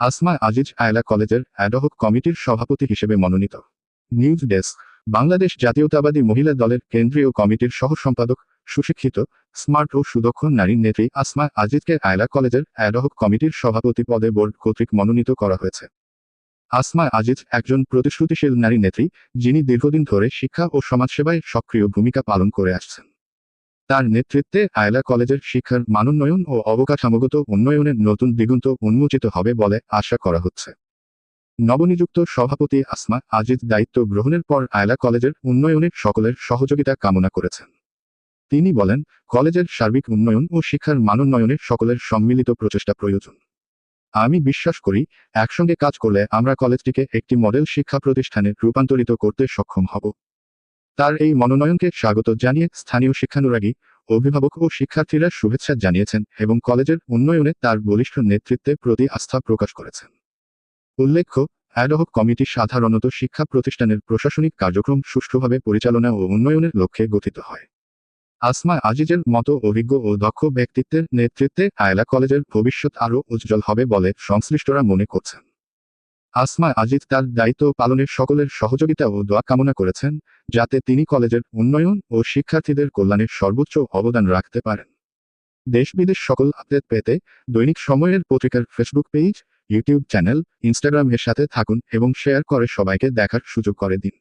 আসমা আজিজ আয়লা কলেজের অ্যাডহক কমিটির সভাপতি হিসেবে মনোনীত। নিউজ ডেস্ক, বাংলাদেশ জাতীয়তাবাদী মহিলা দলের কেন্দ্রীয় কমিটির সহ সম্পাদক সুশিক্ষিত, স্মার্ট ও সুদক্ষ নারী নেত্রী আসমা আজিজকে আয়লা কলেজের অ্যাডহক কমিটির সভাপতি পদে বোর্ড কর্তৃক মনোনীত করা হয়েছে। আসমা আজিজ একজন প্রতিশ্রুতিশীল নারী নেত্রী, যিনি দীর্ঘদিন ধরে শিক্ষা ও সমাজসেবায় সক্রিয় ভূমিকা পালন করে আসছেন। তার নেতৃত্বে আয়লা কলেজের শিক্ষার মানোন্নয়ন ও অবকাঠামোগত উন্নয়নের নতুন দিগন্ত উন্মোচিত হবে বলে আশা করা হচ্ছে। নবনিযুক্ত সভাপতি আসমা আজিজ দায়িত্ব গ্রহণের পর আয়লা কলেজের উন্নয়নের সকলের সহযোগিতা কামনা করেছেন। তিনি বলেন, কলেজের সার্বিক উন্নয়ন ও শিক্ষার মানোন্নয়নে সকলের সম্মিলিত প্রচেষ্টা প্রয়োজন। আমি বিশ্বাস করি, একসঙ্গে কাজ করলে আমরা কলেজটিকে একটি মডেল শিক্ষা প্রতিষ্ঠানে রূপান্তরিত করতে সক্ষম হব। তার এই মনোনয়নকে স্বাগত জানিয়ে স্থানীয় শিক্ষানুরাগী, অভিভাবক ও শিক্ষার্থীরা শুভেচ্ছা জানিয়েছেন এবং কলেজের উন্নয়নে তার বলিষ্ঠ নেতৃত্বে প্রতি আস্থা প্রকাশ করেছেন। উল্লেখ্য অ্যাডহক কমিটি সাধারণত শিক্ষা প্রতিষ্ঠানের প্রশাসনিক কার্যক্রম সুষ্ঠুভাবে পরিচালনা ও উন্নয়নের লক্ষ্যে গঠিত হয়। আসমা আজিজের মতো অভিজ্ঞ ও দক্ষ ব্যক্তিত্বের নেতৃত্বে আয়লা কলেজের ভবিষ্যৎ আরও উজ্জ্বল হবে বলে সংশ্লিষ্টরা মনে করছেন। আসমা আজিজ তার দায়িত্ব পালনের সকলের সহযোগিতা ও দোয়া কামনা করেছেন, যাতে তিনি কলেজের উন্নয়ন ও শিক্ষার্থীদের কল্যাণে সর্বোচ্চ অবদান রাখতে পারেন। দেশ বিদেশ সকল আপডেট পেতে দৈনিক সময়ের পত্রিকার ফেসবুক পেজ, ইউটিউব চ্যানেল, ইনস্টাগ্রামের সাথে থাকুন এবং শেয়ার করে সবাইকে দেখার সুযোগ করে দিন।